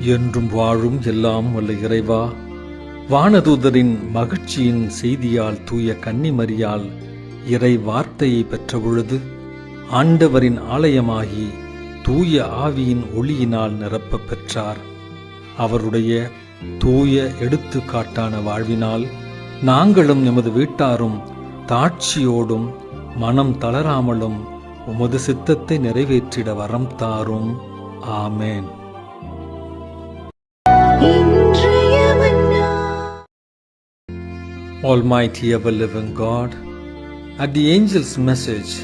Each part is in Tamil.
என்றும் வாழும் எல்லாம் வல்ல இறைவா வானதூதரின் மகிழ்ச்சியின் செய்தியால் தூய கன்னிமரியால் இறை வார்த்தையை பெற்றபொழுது ஆண்டவரின் ஆலயமாகி தூய ஆவியின் ஒளியினால் நிரப்பப் பெற்றார். அவருடைய தூய எடுத்துக்காட்டான வாழ்வினால் நாங்களும் எமது வீட்டாரும் தாட்சியோடும் மனம் தளராமலும் உமது சித்தத்தை நிறைவேற்றிட வரம் தாரும். ஆமேன். Almighty ever living God, at the angel's message,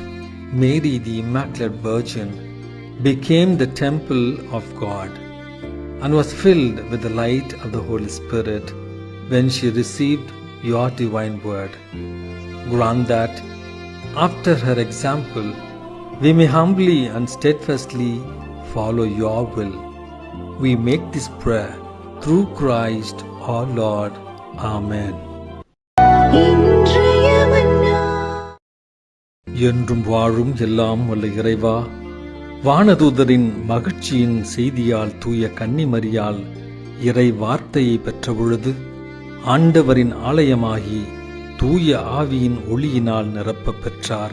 Mary the Immaculate Virgin became the temple of God and was filled with the light of the Holy Spirit when she received your divine word. Grant that, after her example, we may humbly and steadfastly follow your will. We make this prayer through Christ our Lord. Amen. என்றும் வாழும் எல்லாம் வல்ல இறைவா வானதூதரின் மகிழ்ச்சியின் செய்தியால் தூய கன்னிமரியால் இறை வார்த்தையை பெற்றபொழுது ஆண்டவரின் ஆலயமாகி தூய ஆவியின் ஒளியினால் நிரப்பப் பெற்றார்.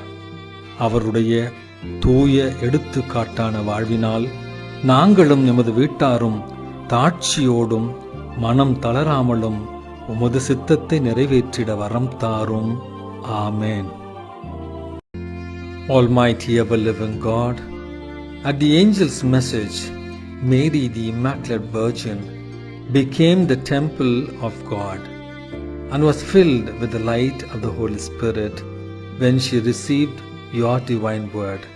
அவருடைய தூய எடுத்துக்காட்டான வாழ்வினால் நாங்களும் எமது வீட்டாரும் தாட்சியோடும் மனம் தளராமலும் உமது சித்தத்தை நிறைவேற்றிட வரம் தாரும். ஆமேன். Almighty ever living God, at the angel's message, Mary the Immaculate Virgin became the temple of God and was filled with the light of the Holy Spirit when she received your divine word.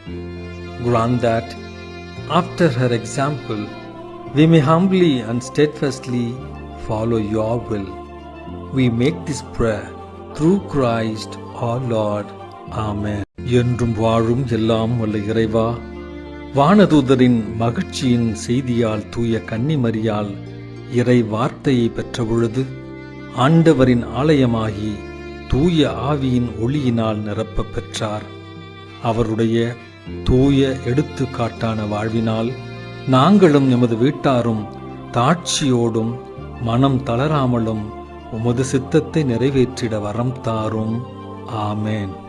Grant that, after her example, we may humbly and steadfastly follow your will. We make this prayer through Christ our Lord. Amen. என்றும் வாழும் எல்லாம் வல்ல இறைவா வானதூதரின் மகிழ்ச்சியின் செய்தியால் தூய கன்னிமரியால் இறை வார்த்தையை பெற்றபொழுது ஆண்டவரின் ஆலயமாகி தூய ஆவியின் ஒளியினால் நிரப்பப் பெற்றார். அவருடைய தூய எடுத்துக்காட்டான வாழ்வினால் நாங்களும் எமது வீட்டாரும் தாட்சியோடும் மனம் தளராமலும் உமது சித்தத்தை நிறைவேற்றிட வரம் தாரும். ஆமேன்.